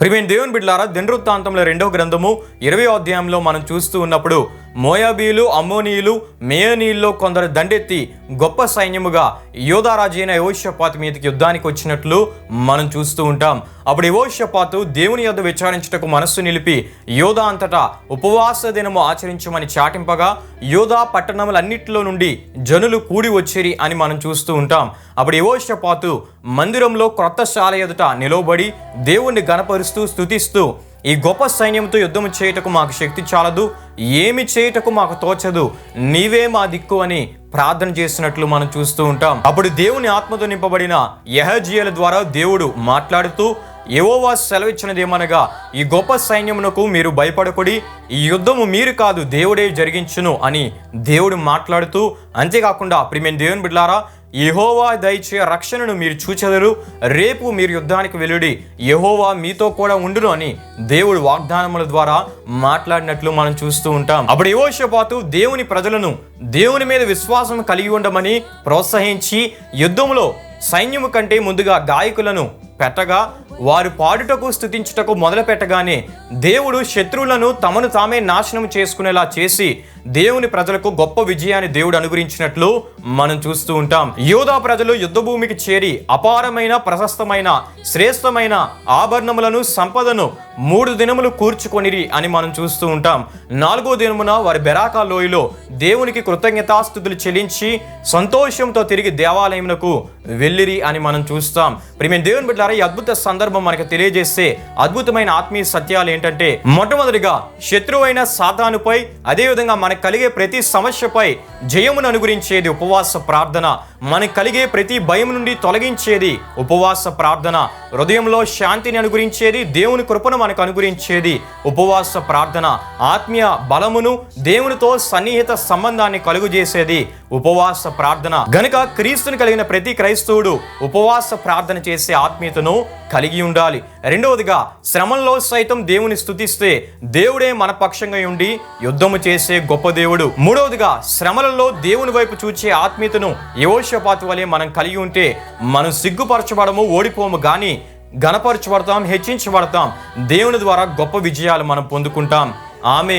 ప్రిమేన్ దేవుని బిడ్లారా దినవృత్తాంతంలో రెండో గ్రంథము ఇరవై అధ్యాయంలో మనం చూస్తూ ఉన్నప్పుడు మోయాబీలు అమ్మోనీయులు మేయనీయుల్లో కొందరు దండెత్తి గొప్ప సైన్యముగా యోధారాజు అయిన మీదకి యుద్ధానికి వచ్చినట్లు మనం చూస్తూ ఉంటాం. అప్పుడు యోషపాతు దేవుని యొద్ విచారించుటకు మనస్సు నిలిపి యోధా అంతటా ఉపవాస దినము ఆచరించమని చాటింపగా యోధా పట్టణములన్నిటిలో నుండి జనులు కూడి వచ్చిరి అని మనం చూస్తూ ఉంటాం. అప్పుడు యోషపాతు మందిరంలో క్రొత్త శాల ఎదుట నిలవబడి దేవుణ్ణి గణపరుస్తూ స్తుతిస్తూ ఈ గొప్ప సైన్యంతో యుద్ధం చేయుటకు మాకు శక్తి చాలదు ఏమి చేయుటకు మాకు తోచదు. నీవే మా దిక్కు అని ప్రార్థన చేసినట్లు మనం చూస్తూ ఉంటాం. అప్పుడు దేవుని ఆత్మతో నింపబడిన యహజియల ద్వారా దేవుడు మాట్లాడుతూ ఏవోవా సెలవిచ్చినదేమనగా ఈ గొప్ప సైన్యమునకు మీరు భయపడకుడి ఈ యుద్ధము మీరు కాదు దేవుడే జరిగించును అని దేవుడు మాట్లాడుతూ అంతేకాకుండా ప్రిమెన్ దేవుని బిడ్లారా యహోవా దయచే రక్షణను మీరు చూచెదరు. రేపు మీరు యుద్ధానికి వెలుడి యహోవా మీతో కూడా ఉండును అని దేవుడు వాగ్దానముల ద్వారా మాట్లాడినట్లు మనం చూస్తూ ఉంటాం. అప్పుడు యహోషపాతు దేవుని ప్రజలను దేవుని మీద విశ్వాసం కలిగి ఉండమని ప్రోత్సహించి యుద్ధములో సైన్యము కంటే ముందుగా గాయకులను పెట్టగా వారు పాడుటకు స్థుతించుటకు మొదలు పెట్టగానే దేవుడు శత్రువులను తమను తామే నాశనం చేసుకునేలా చేసి దేవుని ప్రజలకు గొప్ప విజయాన్ని దేవుడు అనుగ్రహించినట్లు మనం చూస్తూ ఉంటాం. యోధా ప్రజలు యుద్ధభూమికి చేరి అపారమైన ప్రశస్తమైన శ్రేష్టమైన ఆభరణములను సంపదను మూడు దినములు కూర్చుకొనిరి అని మనం చూస్తూ ఉంటాం. నాలుగో దినమున వారి బెరాకా లోయలో దేవునికి కృతజ్ఞతాస్థుతులు చెల్లించి సంతోషంతో తిరిగి దేవాలయమునకు వెళ్ళిరి అని మనం చూస్తాం. ప్రియమైన దేవుని బిడ్డారా ఈ అద్భుత సందర్భం మనకు తెలియజేస్తే అద్భుతమైన ఆత్మీయ సత్యాలు ఏంటంటే మొట్టమొదటిగా శత్రువైన సాతానుపై అదేవిధంగా మనకు కలిగే ప్రతి సమస్యపై జయమును అనుగురించేది ఉపవాస ప్రార్థన. మనకు కలిగే ప్రతి భయం నుండి తొలగించేది ఉపవాస ప్రార్థన. హృదయంలో శాంతిని అనుగురించేది దేవుని కృపను మనకు అనుగురించేది ఉపవాస ప్రార్థన ఆత్మీయ బలమును దేవునితో సన్నిహిత సంబంధాన్ని కలుగు చేసేది ఉపవాస ప్రార్థన. గనుక క్రీస్తుని కలిగిన ప్రతి క్రైస్తవుడు ఉపవాస ప్రార్థన చేసే ఆత్మీయతను కలిగి ఉండాలి. రెండవదిగా శ్రమంలో సైతం దేవుని స్థుతిస్తే దేవుడే మన పక్షంగా ఉండి యుద్ధము చేసే గొప్ప దేవుడు. మూడవదిగా శ్రమలలో దేవుని వైపు చూచే ఆత్మీయతను యోషపాతి వలె మనం కలిగి ఉంటే మనం సిగ్గుపరచబడము ఓడిపోము కానీ గణపరచబడతాం హెచ్చించబడతాం. దేవుని ద్వారా గొప్ప విజయాలు మనం పొందుకుంటాం. ఆమె